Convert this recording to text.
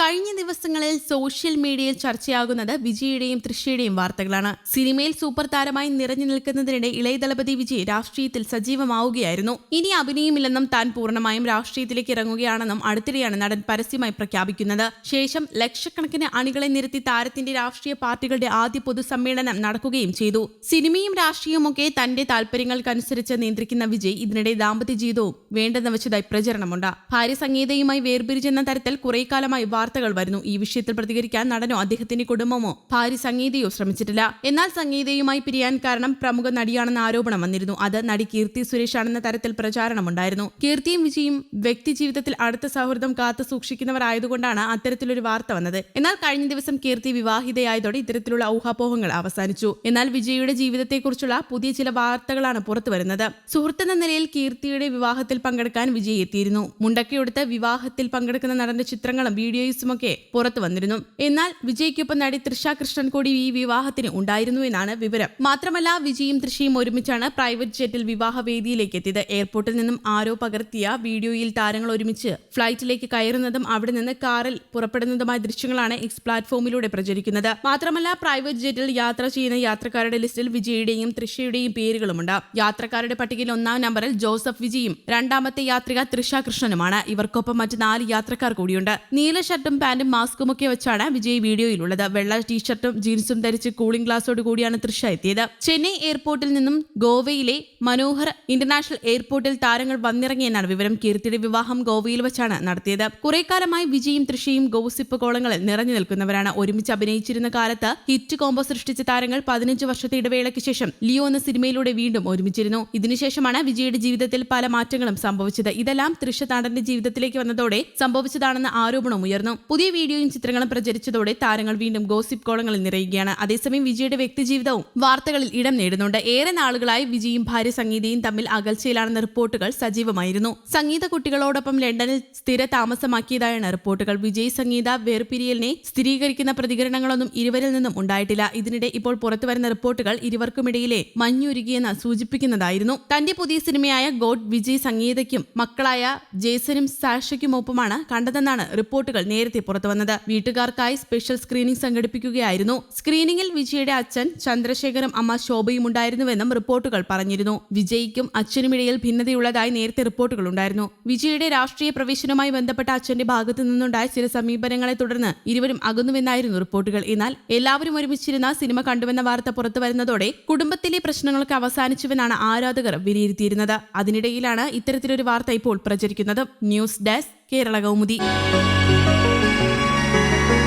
കഴിഞ്ഞ ദിവസങ്ങളിൽ സോഷ്യൽ മീഡിയയിൽ ചർച്ചയാകുന്നത് വിജയുടെയും തൃശ്യയുടെയും വാർത്തകളാണ്. സിനിമയിൽ സൂപ്പർ താരമായി നിറഞ്ഞു നിൽക്കുന്നതിനിടെ ഇളയ ദളപതി വിജയ് രാഷ്ട്രീയത്തിൽ സജീവമാവുകയായിരുന്നു. ഇനി അഭിനയമില്ലെന്നും താൻ പൂർണമായും രാഷ്ട്രീയത്തിലേക്ക് ഇറങ്ങുകയാണെന്നും അടുത്തിടെയാണ് നടൻ പരസ്യമായി പ്രഖ്യാപിക്കുന്നത്. ശേഷം ലക്ഷക്കണക്കിന് അണികളെ നിരത്തി താരത്തിന്റെ രാഷ്ട്രീയ പാർട്ടികളുടെ ആദ്യ പൊതുസമ്മേളനം നടക്കുകയും ചെയ്തു. സിനിമയും രാഷ്ട്രീയവുമൊക്കെ തന്റെ താൽപര്യങ്ങൾക്കനുസരിച്ച് നിയന്ത്രിക്കുന്ന വിജയ് ഇതിനിടെ ദാമ്പത്യ ജീവിതവും വേണ്ടെന്ന് വെച്ചതായി പ്രചരണമുണ്ട്. ഭാര്യ സംഗീതയുമായി വേർപിരിച്ചെന്ന തരത്തിൽ കുറെ കാലമായി വാർത്തകൾ വരുന്നു. ഈ വിഷയത്തിൽ പ്രതികരിക്കാൻ നടനോ അദ്ദേഹത്തിന്റെ കുടുംബമോ ഭാര്യ സംഗീതയോ ശ്രമിച്ചിട്ടില്ല. എന്നാൽ സംഗീതയുമായി പിരിയാൻ കാരണം പ്രമുഖ നടിയാണെന്ന ആരോപണം വന്നിരുന്നു. അത് നടി കീർത്തി സുരേഷ് ആണെന്ന തരത്തിൽ പ്രചാരണമുണ്ടായിരുന്നു. കീർത്തിയും വിജയും വ്യക്തി ജീവിതത്തിൽ അടുത്ത സൗഹൃദം കാത്തു സൂക്ഷിക്കുന്നവരായതുകൊണ്ടാണ് അത്തരത്തിലൊരു വാർത്ത വന്നത്. എന്നാൽ കഴിഞ്ഞ ദിവസം കീർത്തി വിവാഹിതയായതോടെ ഇത്തരത്തിലുള്ള ഊഹാപോഹങ്ങൾ അവസാനിച്ചു. എന്നാൽ വിജയുടെ ജീവിതത്തെക്കുറിച്ചുള്ള പുതിയ ചില വാർത്തകളാണ് പുറത്തു വരുന്നത്. സുഹൃത്തെന്ന നിലയിൽ കീർത്തിയുടെ വിവാഹത്തിൽ പങ്കെടുക്കാൻ വിജയ് എത്തിയിരുന്നു. മുണ്ടക്കയെടുത്ത് വിവാഹത്തിൽ പങ്കെടുക്കുന്ന നടന്റെ ചിത്രങ്ങളും വീഡിയോസുമൊക്കെ പുറത്തു വന്നിരുന്നു. എന്നാൽ വിജയ്ക്കൊപ്പം നടി തൃഷ കൃഷ്ണൻ കൂടി ഈ വിവാഹത്തിന് ഉണ്ടായിരുന്നു എന്നാണ് വിവരം. മാത്രമല്ല വിജയും തൃഷയും ഒരുമിച്ചാണ് പ്രൈവറ്റ് ജെറ്റിൽ വിവാഹ വേദിയിലേക്ക് എത്തിയത്. എയർപോർട്ടിൽ നിന്നും ആരോ പകർത്തിയ വീഡിയോയിൽ താരങ്ങൾ ഒരുമിച്ച് ഫ്ലൈറ്റിലേക്ക് കയറുന്നതും അവിടെ നിന്ന് കാറിൽ പുറപ്പെടുന്നതുമായ ദൃശ്യങ്ങളാണ് എക്സ് പ്ലാറ്റ്ഫോമിലൂടെ പ്രചരിക്കുന്നത്. മാത്രമല്ല പ്രൈവറ്റ് ജെറ്റിൽ യാത്ര ചെയ്യുന്ന യാത്രക്കാരുടെ ലിസ്റ്റിൽ വിജയുടെയും തൃഷയുടെയും പേരുകളുമുണ്ട്. യാത്രക്കാരുടെ പട്ടികയിൽ ഒന്നാം നമ്പറിൽ ജോസഫ് വിജയും രണ്ടാമത്തെ യാത്രിക തൃഷ കൃഷ്ണനുമാണ്. ഇവർക്കൊപ്പം മറ്റ് നാല് യാത്രക്കാർ കൂടിയുണ്ട്. നീല ഷർട്ടും പാന്റും മാസ്കും ഒക്കെ വെച്ചാണ് വിജയ് വീഡിയോയിലുള്ളത്. വെള്ള ടീഷർട്ടും ജീൻസും ധരിച്ച് കൂളിംഗ് ഗ്ലാസോട് കൂടിയാണ് തൃഷ എത്തിയത്. ചെന്നൈ എയർപോർട്ടിൽ നിന്നും ഗോവയിലെ മനോഹർ ഇന്റർനാഷണൽ എയർപോർട്ടിൽ താരങ്ങൾ വന്നിറങ്ങിയെന്നാണ് വിവരം. കീർത്തിയുടെ വിവാഹം ഗോവയിൽ വെച്ചാണ് നടത്തിയത്. കുറെ കാലമായി വിജയും തൃഷയും ഗോസിപ്പ് കോളങ്ങളിൽ നിറഞ്ഞു നിൽക്കുന്നവരാണ്. ഒരുമിച്ച് അഭിനയിച്ചിരുന്ന കാലത്ത് ഹിറ്റ് കോംബോ സൃഷ്ടിച്ച താരങ്ങൾ പതിനഞ്ച് വർഷത്തെ ഇടവേളയ്ക്ക് ശേഷം ലിയോ എന്ന സിനിമയിലൂടെ വീണ്ടും ഒരുമിച്ചിരുന്നു. ഇതിനുശേഷമാണ് വിജയുടെ ജീവിതത്തിൽ പല മാറ്റങ്ങളും സംഭവിച്ചത്. ഇതെല്ലാം തൃശ താണ്ടന്റെ ജീവിതത്തിലേക്ക് വന്നതോടെ സംഭവിച്ചതാണെന്ന ആരോപണം ഉയർന്നു. പുതിയ വീഡിയോയും ചിത്രങ്ങളും പ്രചരിച്ചതോടെ താരങ്ങൾ വീണ്ടും ഗോസിപ്പ് കോളങ്ങളിൽ നിറയുകയാണ്. അതേസമയം വിജയുടെ വ്യക്തിജീവിതവും വാർത്തകളിൽ ഇടം നേടുന്നുണ്ട്. ഏറെ നാളുകളായി വിജയും ഭാര്യ സംഗീതയും തമ്മിൽ അകൽച്ചയിലാണെന്ന റിപ്പോർട്ടുകൾ സജീവമായിരുന്നു. സംഗീത കുട്ടികളോടൊപ്പം ലണ്ടനിൽ സ്ഥിര താമസമാക്കിയതായാണ് റിപ്പോർട്ടുകൾ. വിജയ് സംഗീത വേർപിരിയലിനെ സ്ഥിരീകരിക്കുന്ന പ്രതികരണങ്ങളൊന്നും ഇരുവരിൽ നിന്നും ഉണ്ടായിട്ടില്ല. ഇതിനിടെ ഇപ്പോൾ പുറത്തുവരുന്ന റിപ്പോർട്ടുകൾ ഇരുവർക്കുമിടയിലെ മഞ്ഞുരുകിയെന്ന് സൂചിപ്പിക്കുന്നതായിരുന്നു. തന്റെ പുതിയ സിനിമയായ ഗോഡ് വിജയ് സംഗീതയ്ക്കും മക്കളായ ജേസനും സാഷയ്ക്കുമൊപ്പമാണ് കണ്ടതെന്നാണ് റിപ്പോർട്ടുകൾ നേരത്തെ പുറത്തുവന്നത്. വീട്ടുകാർക്കായി സ്പെഷ്യൽ സ്ക്രീനിംഗ് സംഘടിപ്പിക്കുകയായിരുന്നു. സ്ക്രീനിംഗിൽ വിജയുടെ അച്ഛൻ ചന്ദ്രശേഖരും അമ്മ ശോഭയും ഉണ്ടായിരുന്നുവെന്നും റിപ്പോർട്ടുകൾ പറഞ്ഞിരുന്നു. വിജയ്ക്കും അച്ഛനുമിടയിൽ ഭിന്നതയുള്ളതായി നേരത്തെ റിപ്പോർട്ടുകൾ ഉണ്ടായിരുന്നു. വിജയുടെ രാഷ്ട്രീയ പ്രവേശനവുമായി ബന്ധപ്പെട്ട അച്ഛന്റെ ഭാഗത്തു നിന്നുണ്ടായ ചില സമീപനങ്ങളെ തുടർന്ന് ഇരുവരും അകന്നുവെന്നായിരുന്നു റിപ്പോർട്ടുകൾ. എന്നാൽ എല്ലാവരും ഒരുമിച്ചിരുന്ന സിനിമ കണ്ടുവെന്ന വാർത്ത പുറത്തു വരുന്നതോടെ കുടുംബത്തിലെ പ്രശ്നങ്ങൾക്ക് അവസാനിച്ചുവെന്നാണ് ആരാധകർ വിലയിരുത്തിയിരുന്നത്. അതിനിടയിലാണ് ഇത്തരത്തിലൊരു വാർത്ത ഇപ്പോൾ പ്രചരിക്കുന്നത്. News desk Kerala Kaumudi. Thank you.